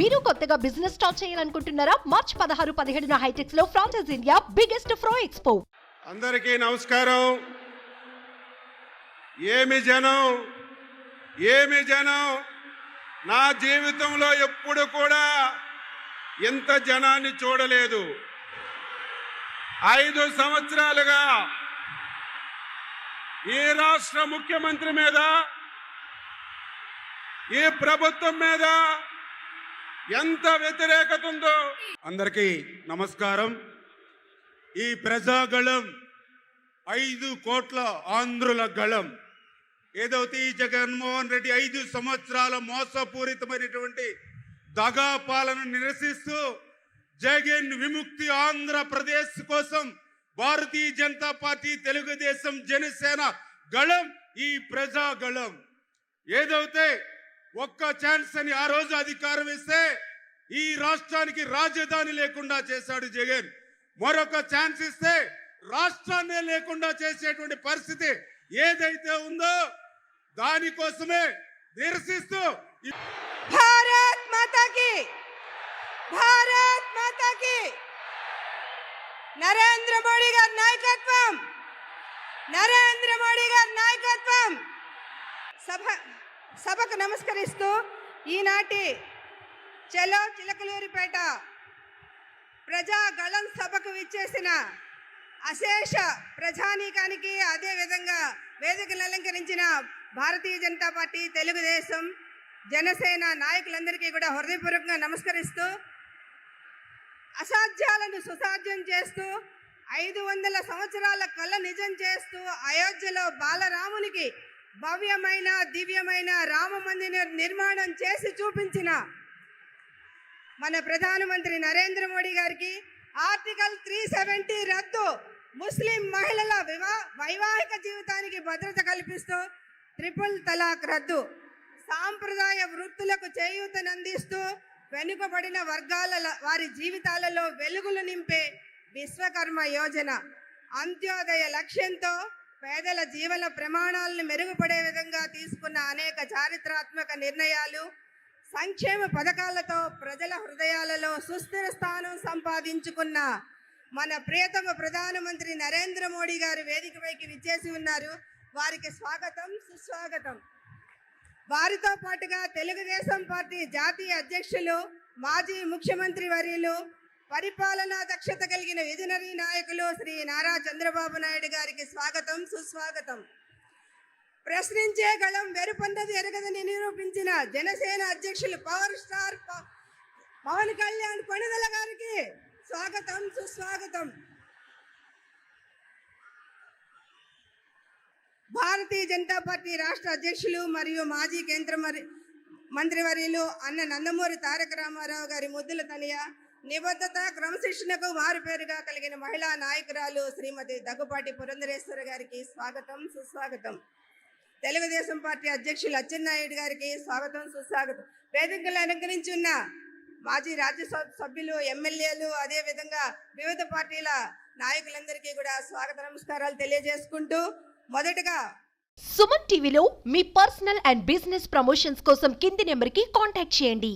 మీరు కొత్తగా business start చేయాలనుకుంటున్నారా? మార్చ్ పదహారు పదిహేడున హైటెక్స్లో franchise India biggest fro expo అందరికీ నమస్కారం. ఏమి జనం? ఏమి జనం? నా జీవితంలో ఎప్పుడు కూడా ఇంత జనాన్ని చూడలేదు. ఐదు సంవత్సరాలుగా ఈ రాష్ట్ర ముఖ్యమంత్రి మీద ఈ ప్రభుత్వం మీద ఎంత వ్యతిరేకత ఉందో. అందరికీ నమస్కారం. ఈ ప్రజాగళం ఐదు కోట్ల ఆంధ్రుల గళం. ఏదైతే ఈ జగన్మోహన్ రెడ్డి ఐదు సంవత్సరాల మోసపూరితమైనటువంటి దగా పాలన నిరసిస్తూ జగన్ విముక్తి ఆంధ్రప్రదేశ్ కోసం భారతీయ జనతా పార్టీ తెలుగుదేశం జనసేన గళం ఈ ప్రజాగళం. ఏదైతే ఒక్క ఛాన్స్ అని ఆ రోజు అధికారం ఇస్తే ఈ రాష్ట్రానికి రాజధాని లేకుండా చేశాడు జగన్. మరొక ఛాన్స్ ఇస్తే రాష్ట్రాన్నే లేకుండా చేసేటువంటి పరిస్థితి ఏదైతే ఉందో దానికోసమే నిరసిస్తూ భారత్ మాతకి భారత్ మాతకి నరేంద్ర మోడీ గారి నాయకత్వం నరేంద్ర మోడీ గారి నాయకత్వం. సభ సభకు నమస్కరిస్తూ ఈనాటి చెలో చిలకలూరిపేట ప్రజా గళం సభకు విచ్చేసిన అశేష ప్రజానీకానికి అదేవిధంగా వేదికలు అలంకరించిన భారతీయ జనతా పార్టీ తెలుగుదేశం జనసేన నాయకులందరికీ కూడా హృదయపూర్వకంగా నమస్కరిస్తూ అసాధ్యాలను సుసాధ్యం చేస్తూ ఐదు వందల సంవత్సరాల కళ నిజం చేస్తూ అయోధ్యలో బాలరామునికి భవ్యమైన దివ్యమైన రామ మందిర నిర్మాణం చేసి చూపించిన మన ప్రధానమంత్రి నరేంద్ర మోడీ గారికి ఆర్టికల్ త్రీ సెవెంటీ రద్దు ముస్లిం మహిళల వివా వైవాహిక జీవితానికి భద్రత కల్పిస్తూ ట్రిపుల్ తలాక్ రద్దు సాంప్రదాయ వృత్తులకు చేయూతనందిస్తూ వెనుకబడిన వర్గాల వారి జీవితాలలో వెలుగులు నింపే విశ్వకర్మ యోజన. అంత్యోదయ లక్ష్యంతో పేదల జీవన ప్రమాణాలను మెరుగుపడే విధంగా తీసుకున్న అనేక చారిత్రాత్మక నిర్ణయాలు సంక్షేమ పథకాలతో ప్రజల హృదయాలలో సుస్థిర స్థానం సంపాదించుకున్న మన ప్రియతమ ప్రధానమంత్రి నరేంద్ర మోడీ గారు వేదికపైకి విచ్చేసి ఉన్నారు. వారికి స్వాగతం సుస్వాగతం. వారితో పాటుగా తెలుగుదేశం పార్టీ జాతీయ అధ్యక్షులు మాజీ ముఖ్యమంత్రి వర్యులు పరిపాలనా దక్షత కలిగిన విజనరీ నాయకులు శ్రీ నారా చంద్రబాబు నాయుడు గారికి స్వాగతం సుస్వాగతం. ప్రశ్నించే గళం వెరుపన్నది ఎరగదని నిరూపించిన జనసేన అధ్యక్షులు పవర్ స్టార్ ప- పవన్ కళ్యాణ్ కొణిదల గారికి స్వాగతం సుస్వాగతం. భారతీయ జనతా పార్టీ రాష్ట్ర అధ్యక్షులు మరియు మాజీ కేంద్ర మరి- మంత్రివర్యులు అన్న నందమూరి తారక రామారావు గారి ముద్దుల తనియా నిబద్ధత క్రమశిక్షణకు మారుపేరుగా కలిగిన మహిళా నాయకురాలు శ్రీమతి దగ్గుపాటి పురంధరేశ్వర గారికి స్వాగతం సుస్వాగతం. తెలుగుదేశం పార్టీ అధ్యక్షులు అచ్చెన్నాయుడు గారికి స్వాగతం సుస్వాగతం. వేదికలు అలంకరించి ఉన్న మాజీ రాజ్యసభ సభ్యులు ఎమ్మెల్యేలు అదేవిధంగా వివిధ పార్టీల నాయకులందరికీ కూడా స్వాగత నమస్కారాలు తెలియజేసుకుంటూ మొదటగా సుమన్ టీవీలో మీ పర్సనల్ అండ్ బిజినెస్ ప్రమోషన్స్ కోసం కింది నెంబర్కి కాంటాక్ట్ చేయండి.